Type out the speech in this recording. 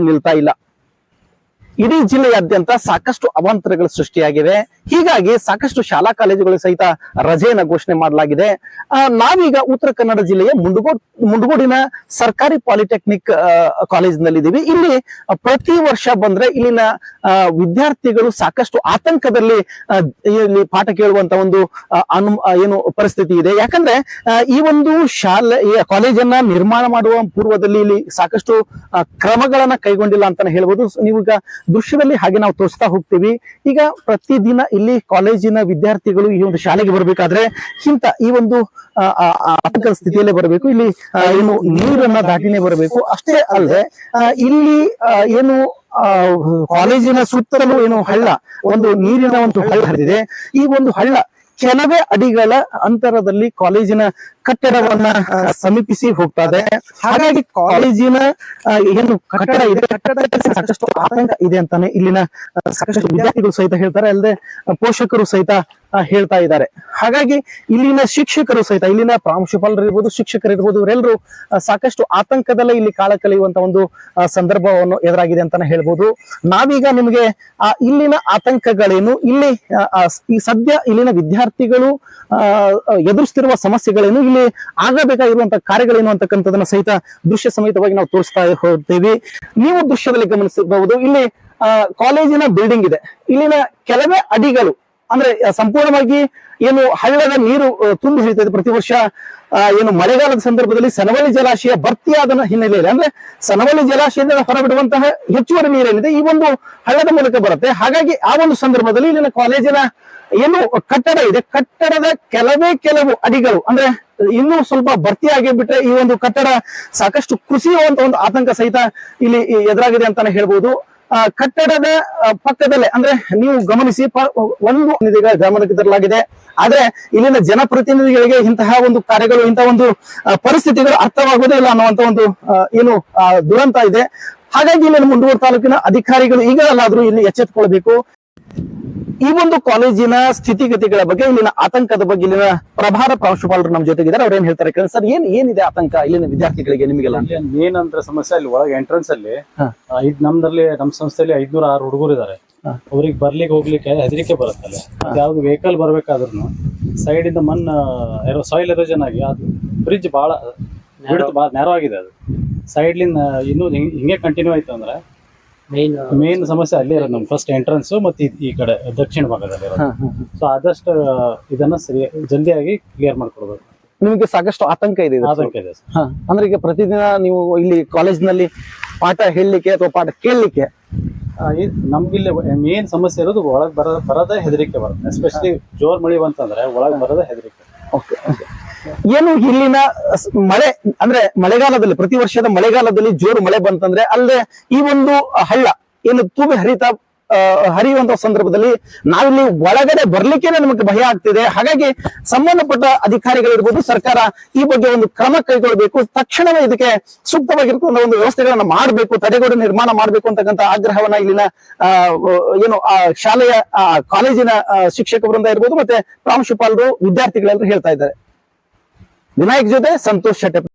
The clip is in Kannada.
ನಿಲ್ತಾ ಇಲ್ಲ. ಇಡೀ ಜಿಲ್ಲೆಯಾದ್ಯಂತ ಸಾಕಷ್ಟು ಅವಾಂತರಗಳು ಸೃಷ್ಟಿಯಾಗಿವೆ. ಹೀಗಾಗಿ ಸಾಕಷ್ಟು ಶಾಲಾ ಕಾಲೇಜುಗಳು ಸಹಿತ ರಜೆಯನ್ನು ಘೋಷಣೆ ಮಾಡಲಾಗಿದೆ. ನಾವೀಗ ಉತ್ತರ ಕನ್ನಡ ಜಿಲ್ಲೆಯ ಮುಂಡಗೋಡ್ ಮುಂಡಗೋಡಿನ ಸರ್ಕಾರಿ ಪಾಲಿಟೆಕ್ನಿಕ್ ಕಾಲೇಜಿನಲ್ಲಿದ್ದೀವಿ. ಇಲ್ಲಿ ಪ್ರತಿ ವರ್ಷ ಬಂದ್ರೆ ಇಲ್ಲಿನ ವಿದ್ಯಾರ್ಥಿಗಳು ಸಾಕಷ್ಟು ಆತಂಕದಲ್ಲಿ ಇಲ್ಲಿ ಪಾಠ ಕೇಳುವಂತ ಒಂದು ಅನು ಏನು ಪರಿಸ್ಥಿತಿ ಇದೆ. ಯಾಕಂದ್ರೆ ಈ ಒಂದು ಶಾಲೆ ಕಾಲೇಜನ್ನ ನಿರ್ಮಾಣ ಮಾಡುವ ಪೂರ್ವದಲ್ಲಿ ಇಲ್ಲಿ ಸಾಕಷ್ಟು ಕ್ರಮಗಳನ್ನ ಕೈಗೊಂಡಿಲ್ಲ ಅಂತಾನೆ ಹೇಳ್ಬೋದು. ನೀವೀಗ ದೃಶ್ಯದಲ್ಲಿ ಹಾಗೆ ನಾವು ತೋರಿಸ್ತಾ ಹೋಗ್ತೀವಿ. ಈಗ ಪ್ರತಿದಿನ ಇಲ್ಲಿ ಕಾಲೇಜಿನ ವಿದ್ಯಾರ್ಥಿಗಳು ಈ ಒಂದು ಶಾಲೆಗೆ ಬರಬೇಕಾದ್ರೆ ಇಂತ ಈ ಒಂದು ಆತಂಕದ ಸ್ಥಿತಿಯಲ್ಲೇ ಬರಬೇಕು. ಇಲ್ಲಿ ಏನು ನೀರನ್ನ ದಾಟಿನೇ ಬರಬೇಕು. ಅಷ್ಟೇ ಅಲ್ಲದೆ ಇಲ್ಲಿ ಏನು ಕಾಲೇಜಿನ ಸುತ್ತಲೂ ಏನು ಹಳ್ಳ, ಒಂದು ನೀರಿನ ಒಂದು ಹಳ್ಳ ಹರಿದಿದೆ. ಈ ಒಂದು ಹಳ್ಳ ಕೆಲವೇ ಅಡಿಗಳ ಅಂತರದಲ್ಲಿ ಕಾಲೇಜಿನ ಕಟ್ಟಡವನ್ನ ಸಮೀಪಿಸಿ ಹೋಗ್ತಾ ಇದೆ ಹಾಗಾಗಿ ಕಾಲೇಜಿನ ಏನು ಕಟ್ಟಡ ಇದೆ ಕಟ್ಟಡಕ್ಕೆ ಸಾಕಷ್ಟು ಆತಂಕ ಇದೆ ಅಂತಾನೆ ಇಲ್ಲಿನ ಸಾಕಷ್ಟು ವಿದ್ಯಾರ್ಥಿಗಳು ಸಹಿತ ಹೇಳ್ತಾರೆ. ಅಲ್ಲದೆ ಪೋಷಕರು ಸಹಿತ ಹೇಳ್ತಾ ಇದ್ದಾರೆ. ಹಾಗಾಗಿ ಇಲ್ಲಿನ ಶಿಕ್ಷಕರು ಸಹಿತ ಇಲ್ಲಿನ ಪ್ರಾಂಶುಪಾಲರು ಇರ್ಬೋದು ಶಿಕ್ಷಕರು ಇರ್ಬೋದು ಇವರೆಲ್ಲರೂ ಸಾಕಷ್ಟು ಆತಂಕದಲ್ಲೇ ಇಲ್ಲಿ ಕಾಲ ಕಳೆಯುವಂತ ಒಂದು ಸಂದರ್ಭವನ್ನು ಎದುರಾಗಿದೆ ಅಂತಾನೆ ಹೇಳ್ಬೋದು. ನಾವೀಗ ನಿಮಗೆ ಆ ಇಲ್ಲಿನ ಆತಂಕಗಳೇನು ಇಲ್ಲಿ ಈ ಸದ್ಯ ಇಲ್ಲಿನ ವಿದ್ಯಾರ್ಥಿಗಳು ಎದುರಿಸ್ತಿರುವ ಸಮಸ್ಯೆಗಳೇನು ಇಲ್ಲಿ ಆಗಬೇಕಾಗಿರುವಂತಹ ಕಾರ್ಯಗಳೇನು ಅಂತಕ್ಕಂಥದನ್ನ ಸಹಿತ ದೃಶ್ಯ ಸಮೇತವಾಗಿ ನಾವು ತೋರಿಸ್ತಾ ಹೋಗ್ತೀವಿ. ನೀವು ದೃಶ್ಯದಲ್ಲಿ ಗಮನಿಸಬಹುದು. ಇಲ್ಲಿ ಕಾಲೇಜಿನ ಬಿಲ್ಡಿಂಗ್ ಇದೆ. ಇಲ್ಲಿನ ಕೆಲವೇ ಅಡಿಗಳು, ಅಂದ್ರೆ ಸಂಪೂರ್ಣವಾಗಿ ಏನು ಹಳ್ಳದ ನೀರು ತುಂಬಿ ಹರಿತದೆ ಪ್ರತಿ ವರ್ಷ ಏನು ಮಳೆಗಾಲದ ಸಂದರ್ಭದಲ್ಲಿ ಸನವಳ್ಳಿ ಜಲಾಶಯ ಭರ್ತಿಯಾದ ಹಿನ್ನೆಲೆಯಲ್ಲಿ, ಅಂದ್ರೆ ಸನವಳ್ಳಿ ಜಲಾಶಯದಿಂದ ಹೊರಬಿಡುವಂತಹ ಹೆಚ್ಚುವರಿ ನೀರೇನಿದೆ, ಈ ಒಂದು ಹಳ್ಳದ ಮೂಲಕ ಬರುತ್ತೆ. ಹಾಗಾಗಿ ಆ ಒಂದು ಸಂದರ್ಭದಲ್ಲಿ ಇಲ್ಲಿನ ಕಾಲೇಜಿನ ಏನು ಕಟ್ಟಡ ಇದೆ. ಕಟ್ಟಡದ ಕೆಲವೇ ಕೆಲವು ಅಡಿಗಳು, ಅಂದ್ರೆ ಇನ್ನೂ ಸ್ವಲ್ಪ ಭರ್ತಿಯಾಗಿ ಬಿಟ್ರೆ ಈ ಒಂದು ಕಟ್ಟಡ ಸಾಕಷ್ಟು ಕುಸಿಯುವಂತ ಒಂದು ಆತಂಕ ಸಹಿತ ಇಲ್ಲಿ ಎದುರಾಗಿದೆ ಅಂತಾನೆ ಹೇಳ್ಬೋದು. ಆ, ಕಟ್ಟಡದ ಪಕ್ಕದಲ್ಲೇ ಅಂದ್ರೆ ನೀವು ಗಮನಿಸಿ ಒಂದು ಇದೀಗ ಗಮನಕ್ಕೆ ತರಲಾಗಿದೆ. ಆದ್ರೆ ಇಲ್ಲಿನ ಜನಪ್ರತಿನಿಧಿಗಳಿಗೆ ಇಂತಹ ಒಂದು ಕಾರ್ಯಗಳು ಇಂತಹ ಒಂದು ಪರಿಸ್ಥಿತಿಗಳು ಅರ್ಥವಾಗುವುದೇ ಇಲ್ಲ ಅನ್ನುವಂತ ಒಂದು ಏನು ದುರಂತ ಇದೆ. ಹಾಗಾಗಿ ಇಲ್ಲಿ ಮುಂಡೂರು ತಾಲೂಕಿನ ಅಧಿಕಾರಿಗಳು ಈಗಲಾದ್ರೂ ಇಲ್ಲಿ ಎಚ್ಚೆತ್ತುಕೊಳ್ಬೇಕು ಈ ಒಂದು ಕಾಲೇಜಿನ ಸ್ಥಿತಿಗತಿಗಳ ಬಗ್ಗೆ ಇಲ್ಲಿನ ಆತಂಕದ ಬಗ್ಗೆ ಇಲ್ಲಿನ ಪ್ರಭಾರ ಪ್ರಾಂಶುಪಾಲರು ನಮ್ಮ ಜೊತೆಗಿದ್ದಾರೆ. ಅವ್ರು ಏನ್ ಹೇಳ್ತಾರೆ ಕೇಳಿ. ಸರ್ ಏನ್ ಏನಿದೆ ಆತಂಕ ಇಲ್ಲಿನ ವಿದ್ಯಾರ್ಥಿಗಳಿಗೆ ನಿಮಗೆಲ್ಲ ಅಂದ್ರೆ ಸಮಸ್ಯೆ ಅಲ್ಲಿ ಒಳಗೆ ಎಂಟ್ರೆನ್ಸ್ ಅಲ್ಲಿ. ಐದ್ ನಮ್ದಲ್ಲಿ ನಮ್ ಸಂಸ್ಥೆಯಲ್ಲಿ ಐದ್ನೂರ ಆರು ಹುಡುಗರು ಇದಾರೆ. ಅವ್ರಿಗೆ ಬರ್ಲಿಕ್ಕೆ ಹೋಗ್ಲಿಕ್ಕೆ ಹೆದರಿಕೆ ಬರುತ್ತೆ ಅಲ್ಲಿ. ಯಾವ್ದು ವೆಹಿಕಲ್ ಬರ್ಬೇಕಾದ್ರೂ ಸೈಡ್ ಇಂದ ಮಣ್ಣು ಸಾಯಿಲ್ ಎರೋಜನ್ ಆಗಿ ಅದು ಬ್ರಿಡ್ಜ್ ಬಹಳ ಬಿಡ್ತು ಬಹಳ ನೆರವಾಗಿದೆ ಆಗಿದೆ ಅದು. ಸೈಡ್ಲಿಂದ ಇನ್ನೂ ಹಿಂಗ್- ಹಿಂಗೆ ಕಂಟಿನ್ಯೂ ಆಯ್ತು ಅಂದ್ರೆ ಮೇನ್ ಮೇನ್ ಸಮಸ್ಯೆ ಅಲ್ಲೇ ಇರೋದು ನಮ್ಮ ಫಸ್ಟ್ ಎಂಟ್ರೆನ್ಸ್ ಮತ್ತೆ ಈ- ಕಡೆ ದಕ್ಷಿಣ ಭಾಗದಲ್ಲಿ ಸೊ ಆದಷ್ಟು ಇದನ್ನ ಸರಿ ಜಲ್ದಿಯಾಗಿ ಕ್ಲಿಯರ್ ಮಾಡ್ಕೊಡ್ಬೇಕು. ನಿಮಗೆ ಸಾಕಷ್ಟು ಆತಂಕ ಇದೆ ಆತಂಕ ಇದೆ ಹಾ. ಅಂದ್ರೆ ಈಗ ಪ್ರತಿದಿನ ನೀವು ಇಲ್ಲಿ ಕಾಲೇಜ್ನಲ್ಲಿ ಪಾಠ ಹೇಳಲಿಕ್ಕೆ ಅಥವಾ ಪಾಠ ಕೇಳಲಿಕ್ಕೆ? ನಮ್ಗಿಲ್ಲಿ ಮೇನ್ ಸಮಸ್ಯೆ ಇರೋದು ಒಳಗೆ ಬರ ಬರೋದೇ ಹೆದರಿಕೆ ಬರುತ್ತೆ. ಎಸ್ಪೆಷಲಿ ಜೋರ್ ಮಳಿ ಬಂತಂದ್ರೆ ಒಳಗೆ ಬರೋದೇ ಹೆದರಿಕೆ. ಓಕೆ ಏನು ಇಲ್ಲಿನ ಮಳೆ, ಅಂದ್ರೆ ಮಳೆಗಾಲದಲ್ಲಿ, ಪ್ರತಿ ವರ್ಷದ ಮಳೆಗಾಲದಲ್ಲಿ ಜೋರು ಮಳೆ ಬಂತಂದ್ರೆ ಅಲ್ಲದೆ ಈ ಒಂದು ಹಳ್ಳ, ಏನು ತುಂಬಿ ಹರಿತಾ ಹರಿಯುವಂತ ಸಂದರ್ಭದಲ್ಲಿ ನಾವಿಲ್ಲಿ ಒಳಗಡೆ ಬರ್ಲಿಕ್ಕೆ ನಮಗೆ ಭಯ ಆಗ್ತಿದೆ. ಹಾಗಾಗಿ ಸಂಬಂಧಪಟ್ಟ ಅಧಿಕಾರಿಗಳಿರ್ಬೋದು, ಸರ್ಕಾರ ಈ ಬಗ್ಗೆ ಒಂದು ಕ್ರಮ ಕೈಗೊಳ್ಳಬೇಕು ತಕ್ಷಣವೇ ಇದಕ್ಕೆ ಸೂಕ್ತವಾಗಿರ್ತಕ್ಕಂಥ ಒಂದು ವ್ಯವಸ್ಥೆಗಳನ್ನ ಮಾಡಬೇಕು, ತಡೆಗೋಡೆ ನಿರ್ಮಾಣ ಮಾಡಬೇಕು ಅಂತಕ್ಕಂಥ ಆಗ್ರಹವನ್ನ ಇಲ್ಲಿನ ಏನು, ಆ, ಶಾಲೆಯ ಕಾಲೇಜಿನ ಶಿಕ್ಷಕ ವೃಂದ ಇರ್ಬೋದು ಮತ್ತೆ ಪ್ರಾಂಶುಪಾಲರು, ವಿದ್ಯಾರ್ಥಿಗಳೆಲ್ಲರೂ ಹೇಳ್ತಾ ಇದ್ದಾರೆ. ವಿನಾಯಕ್ ಜೊತೆ ಸಂತೋಷ್ ಶೆಟ್ಟಪ್ಪ